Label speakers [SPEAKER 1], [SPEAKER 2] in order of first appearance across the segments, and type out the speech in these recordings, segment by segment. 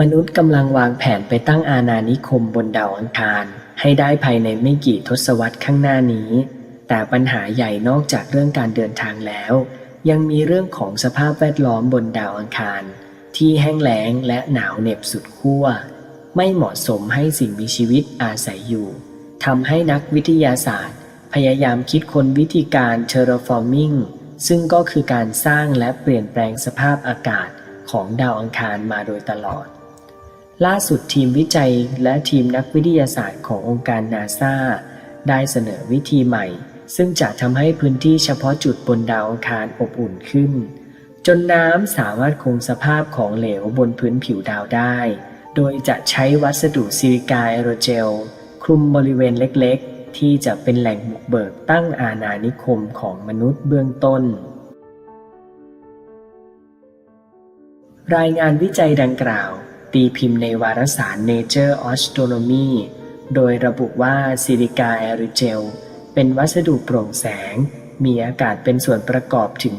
[SPEAKER 1] มนุษย์กำลังวางแผนไปตั้งอาณานิคมบนดาวอังคาร ให้ได้ภายในไม่กี่ทศวรรษข้างหน้านี้ แต่ปัญหาใหญ่นอกจากเรื่องการเดินทางแล้ว ยังมีเรื่องของสภาพแวดล้อมบนดาวอังคาร ที่แห้งแล้งและหนาวเหน็บสุดขั้วไม่เหมาะสมให้สิ่งมีชีวิตอาศัยอยู่ทำให้นักวิทยาศาสตร์ พยายามคิดค้นวิธีการ terraforming ซึ่งก็คือการสร้างและเปลี่ยนแปลงสภาพอากาศของดาวอังคารมาโดยตลอด ล่าสุดทีมวิจัยและทีมนักวิทยาศาสตร์ขององค์การนาซาได้เสนอวิธีใหม่ ซึ่งจะทำให้พื้นที่เฉพาะจุดบนดาวอังคารอบอุ่นขึ้น จนน้ำสามารถคงสภาพของเหลวบนพื้นผิวดาวได้ โดยจะใช้วัสดุซิลิกาแอโรเจล คลุมบริเวณเล็กๆ ที่จะเป็นแหล่งบุกเบิกตั้งอาณานิคมของมนุษย์เบื้องต้นรายงานวิจัยดังกล่าว ตีพิมพ์ในวารสาร Nature Astronomy โดยระบุว่าซิลิกาแอริเจล เป็นวัสดุโปร่งแสง มีอากาศเป็นส่วนประกอบถึง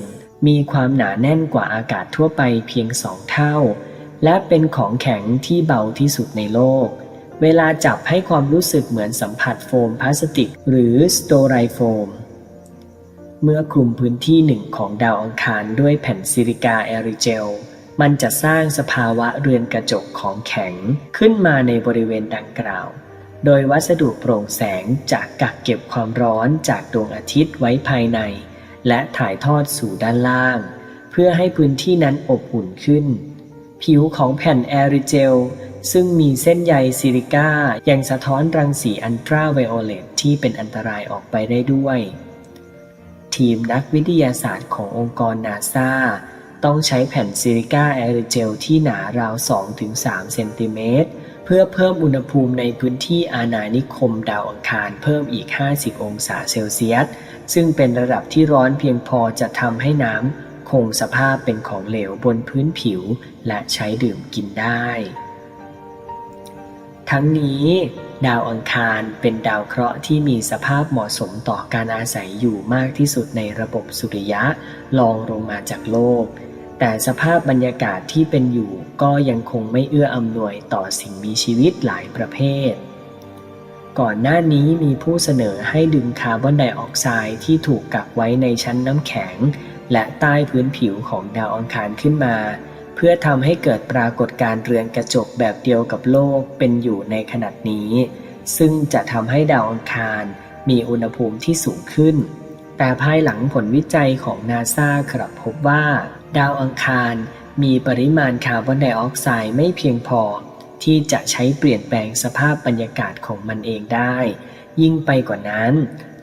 [SPEAKER 1] 99.89%มีความหนาแน่นกว่าอากาศทั่วไปเพียง 2 เท่า และเป็นของแข็งที่เบาที่สุดในโลก เวลาจับให้ความรู้สึกเหมือนสัมผัสโฟมพลาสติก หรือสโตไรโฟมเมื่อคลุมพื้นที่หนึ่งของดาวอังคารด้วยแผ่นซิลิกาแอริเจล มันจะสร้างสภาวะเรือนกระจกของแข็งขึ้นมาในบริเวณดังกล่าว โดยวัสดุโปร่งแสงจะกักเก็บความร้อนจากดวงอาทิตย์ไว้ภายใน และถ่ายทอดสู่ด้านล่าง เพื่อให้พื้นที่นั้นอบอุ่นขึ้น ผิวของแผ่นแอริเจลซึ่งมีเส้นใยซิลิก้ายังสะท้อนรังสีอันตราไวโอเลตที่เป็นอันตรายออกไปได้ด้วย ทีมนักวิทยาศาสตร์ขององค์กรนาซา ต้องใช้แผ่นซิลิก้าแอริเจลที่หนาราว 2-3 เซนติเมตรเพื่อเพิ่มอุณหภูมิในพื้นที่อาณานิคมดาวอังคารเพิ่มอีก 50 องศาเซลเซียส ซึ่งเป็นระดับที่ร้อนเพียงพอจะทำให้น้ำคงสภาพเป็นของเหลวบนพื้นผิว และใช้ดื่มกินได้ ทั้งนี้ ดาวอังคารเป็นดาวเคราะห์ที่มีสภาพเหมาะสมต่อการอาศัยอยู่มากที่สุดในระบบสุริยะรองลงมาจากโลก แต่สภาพบรรยากาศที่เป็นอยู่ก็ยังคงไม่เอื้ออำนวยต่อสิ่งมีชีวิตหลายประเภท ก่อนหน้านี้มีผู้เสนอให้ดึงคาร์บอนไดออกไซด์ที่ถูกกักไว้ในชั้นน้ำแข็ง และใต้พื้นผิวของดาวอังคารขึ้นมา เพื่อทำให้เกิดปรากฏการณ์เรือนกระจกแบบเดียวกับโลกเป็นอยู่ในขณะนี้ ซึ่งจะทำให้ดาวอังคารมีอุณหภูมิที่สูงขึ้น แต่ภายหลังผลวิจัยของนาซาครับพบว่า ดาวอังคารมีปริมาณคาร์บอนไดออกไซด์ไม่เพียงพอ ที่จะใช้เปลี่ยนแปลงสภาพบรรยากาศของมันเองได้ ยิ่งไปกว่านั้น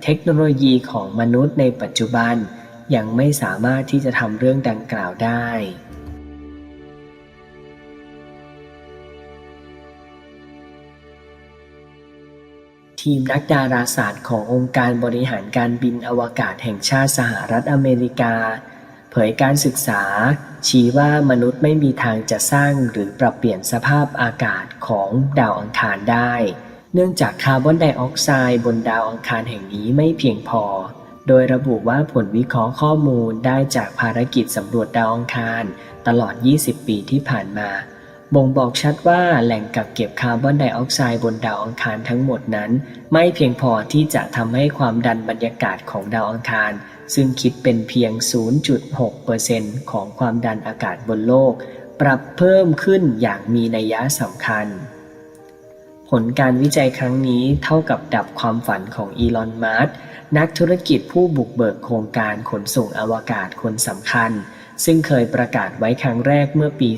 [SPEAKER 1] เทคโนโลยีของมนุษย์ในปัจจุบัน ยังไม่สามารถที่จะทำเรื่องดังกล่าวได้ทีมนักดาราศาสตร์ขององค์การบริหารการบินอวกาศแห่งชาติสหรัฐอเมริกา เผยการศึกษา ชี้ว่ามนุษย์ไม่มีทางจะสร้างหรือปรับเปลี่ยนสภาพอากาศของดาวอังคารได้ เนื่องจากคาร์บอนไดออกไซด์บนดาวอังคารแห่งนี้ไม่เพียงพอ โดยระบุว่าผลวิเคราะห์ข้อมูลได้จากภารกิจสำรวจดาวอังคาร ตลอด 20 ปีที่ผ่านมา บ่งบอกชัดว่าแหล่งกักเก็บคาร์บอนไดออกไซด์บนดาวอังคารทั้งหมดนั้น ไม่เพียงพอที่จะทำให้ความดันบรรยากาศของดาวอังคาร ซึ่งคิดเป็นเพียง 0.6%ของความดันอากาศบนโลก ปรับเพิ่มขึ้นอย่างมีนัยยะสำคัญ ผลการวิจัยครั้งนี้เท่ากับดับความฝันของอีลอน มัสนักธุรกิจผู้บุกเบิกโครงการขนส่งอวกาศคนสำคัญ ซึ่งเคยประกาศไว้ครั้งแรกเมื่อปี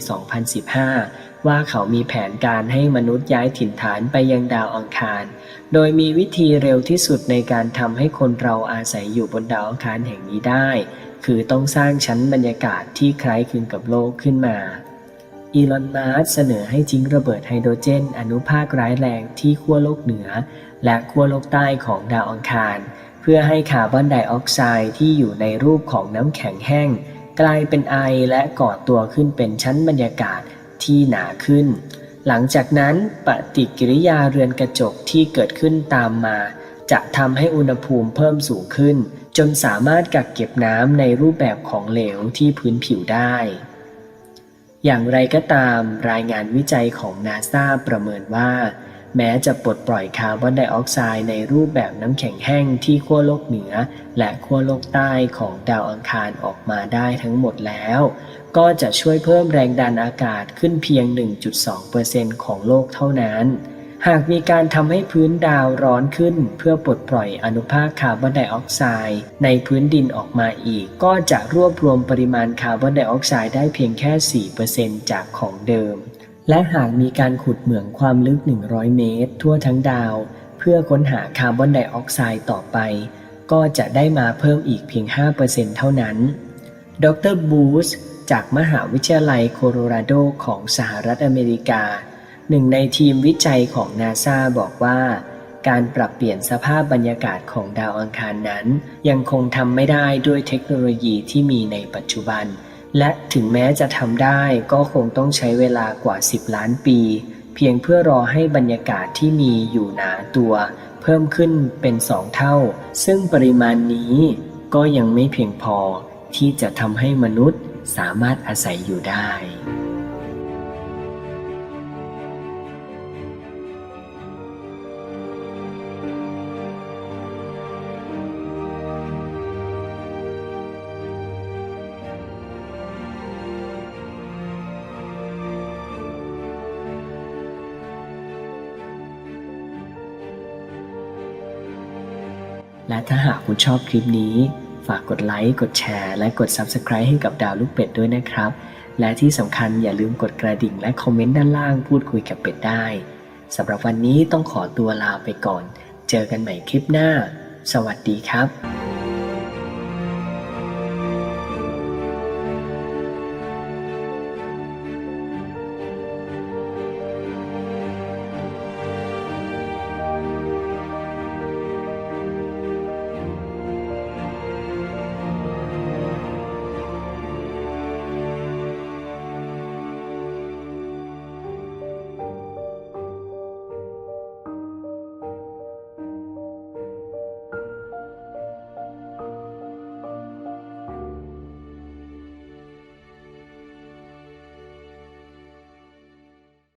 [SPEAKER 1] 2015 ว่าเขามีแผนการให้มนุษย์ย้ายถิ่นฐานไปยังดาวอังคาร โดยมีวิธีเร็วที่สุดในการทำให้คนเราอาศัยอยู่บนดาวอังคารแห่งนี้ได้ คือต้องสร้างชั้นบรรยากาศที่คล้ายคลึงกับโลกขึ้นมาอีลอน มัสเสนอให้ทิ้งระเบิดไฮโดรเจน อนุภาคร้ายแรงที่ขั้วโลกเหนือ และขั้วโลกใต้ของดาวอังคาร เพื่อให้คาร์บอนไดออกไซด์ที่อยู่ในรูปของน้ำแข็งแห้ง กลายเป็นไอและก่อตัวขึ้นเป็นชั้นบรรยากาศที่หนาขึ้น หลังจากนั้นปฏิกิริยาเรือนกระจกที่เกิดขึ้นตามมา จะทำให้อุณหภูมิเพิ่มสูงขึ้น จนสามารถกักเก็บน้ำในรูปแบบของเหลวที่พื้นผิวได้ อย่างไรก็ตามรายงานวิจัยของนาซาประเมินว่า แม้จะปลดปล่อยคาร์บอนไดออกไซด์ในรูปแบบน้ำแข็งแห้งที่ขั้วโลกเหนือ และขั้วโลกใต้ของดาวอังคารออกมาได้ทั้งหมดแล้ว ก็จะช่วยเพิ่มแรงดันอากาศขึ้นเพียง 1.2%ของโลกเท่านั้น หากมีการทำให้พื้นดาวร้อนขึ้น เพื่อปลดปล่อยอนุภาคคาร์บอนไดออกไซด์ในพื้นดินออกมาอีก ก็จะรวบรวมปริมาณคาร์บอนไดออกไซด์ได้เพียงแค่ 4%จากของเดิม และหากมีการขุดเหมืองความลึก 100 เมตร ทั่วทั้งดาว เพื่อค้นหาคาร์บอนไดออกไซด์ต่อไป ก็จะได้มาเพิ่มอีกเพียง 5%เท่านั้น ดรบูสจากมหาวิทยาลัยโคโลราโดของสหรัฐอเมริกา หนึ่งในทีมวิจัยของนาซาบอกว่า การปรับเปลี่ยนสภาพบรรยากาศของดาวอังคารนั้น ยังคงทำไม่ได้ด้วยเทคโนโลยีที่มีในปัจจุบัน และถึงแม้จะทำได้ก็คงต้องใช้เวลากว่า 10 ล้านปี เพียงเพื่อรอให้บรรยากาศที่มีอยู่หนาตัว เพิ่มขึ้นเป็นสองเท่า ซึ่งปริมาณนี้ก็ยังไม่เพียงพอที่จะทำให้มนุษย์สามารถอาศัยอยู่ได้ และถ้าหากคุณชอบคลิปนี้ ฝากกดไลค์ กดแชร์ และกด Subscribe ให้กับดาวลูกเป็ดด้วยนะครับ และที่สำคัญอย่าลืมกดกระดิ่งและคอมเมนต์ด้านล่างพูดคุยกับเป็ดได้สำหรับวันนี้ต้องขอตัวลาไปก่อน เจอกันใหม่คลิปหน้า สวัสดีครับ